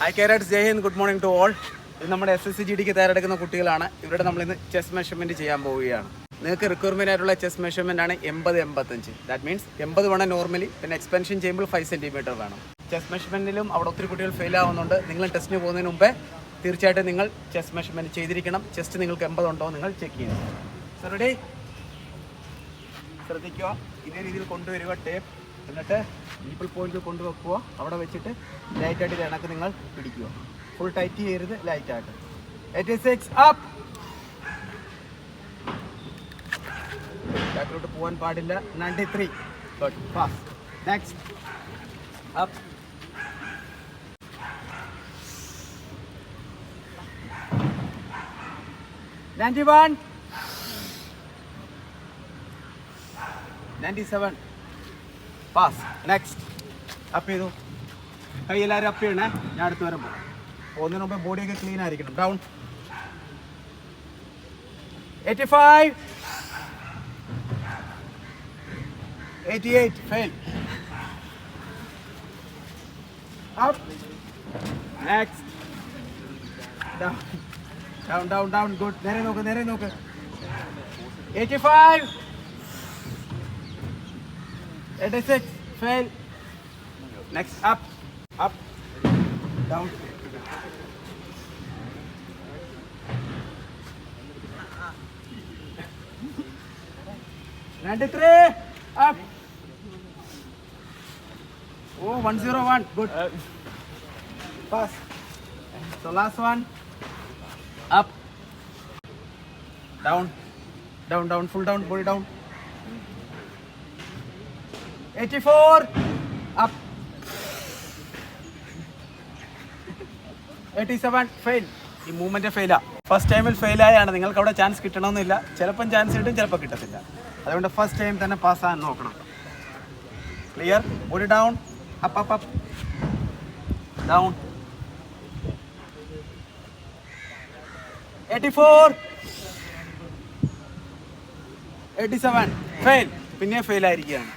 Hi carrot Jai Hind good morning to all ഇത് നമ്മുടെ S S C G ഡിക്ക് തയ്യാറെടുക്കുന്ന കുട്ടികളാണ്. ഇവരുടെ നമ്മൾ ഇന്ന് ചെസ് മെഷർമെന്റ് ചെയ്യാൻ പോവുകയാണ്. നിങ്ങൾക്ക് റിക്വയർമെന്റ് ആയിട്ടുള്ള ചെസ് മെഷർമെന്റ് ആണ് എൺപത് എൺപത്തഞ്ച്. ദാറ്റ് മീൻസ് എൺപത് വേണം നോർമലി പിന്നെ എക്സ്പെൻഷൻ ചെയ്യുമ്പോൾ ഫൈവ് സെന്റിമീറ്റർ വേണം. ചെസ് മെഷർമെന്റിലും അവിടെ ഒത്തിരി കുട്ടികൾ ഫെയിൽ ആവുന്നുണ്ട്. നിങ്ങൾ ടെസ്റ്റിന് പോകുന്നതിന് മുമ്പേ തീർച്ചയായിട്ടും നിങ്ങൾ ചെസ് മെഷർമെന്റ് ചെയ്തിരിക്കണം. ചെസ്റ്റ് നിങ്ങൾക്ക് എൺപത് ഉണ്ടോ നിങ്ങൾ ചെക്ക് ചെയ്യണം. സർ റെഡി ശ്രദ്ധിക്കുക. ഇതേ രീതിയിൽ കൊണ്ടുവരിക. ടേപ്പ് എന്നിട്ട് ഈപ്പിൾ പോയിന്റിൽ കൊണ്ടുവെക്കുക. അവിടെ വെച്ചിട്ട് ലൈറ്റായിട്ട് ഇണക്ക് നിങ്ങൾ പിടിക്കുക. ഫുൾ ടൈറ്റ് ചെയ്യരുത് ലൈറ്റായിട്ട് എയ്റ്റി സിക്സ് അപ്പ് ബാക്കിലോട്ട് പോകാൻ പാടില്ല. Ninety three good fast next up ninety one ninety seven pass next up ചെയ്തു. കൈ എല്ലാവരും അപ്പ് ചെയ്യണേ. ഞാൻ അടുത്ത് വരുമ്പോൾ ഒന്നിനു മുമ്പ് ബോഡിയൊക്കെ ക്ലീൻ ആയിരിക്കണം. Down eighty five eighty eight fail up next down down down down good നേരെ നോക്ക് നേരെ നോക്ക്. Eighty five 86 fail next up up down Ninety-three up. Oh, one zero one. Good. Uh. Pass. So last one. Up. Down. Down. Down. Full down. Pull down. 84 up. 87 fail ഈ movement ഫെയിലാ first ടൈമിൽ ഫെയിലായാണ് നിങ്ങൾക്ക് അവിടെ chance കിട്ടണമെന്നില്ല. ചിലപ്പം chance കിട്ടും ചിലപ്പോൾ കിട്ടത്തില്ല. അതുകൊണ്ട് ഫസ്റ്റ് ടൈം തന്നെ പാസ്സാകാൻ നോക്കണം. ക്ലിയർ ഒരു down up up up down eighty four eighty seven fail പിന്നെ ഫെയിൽ ആയിരിക്കുകയാണ്.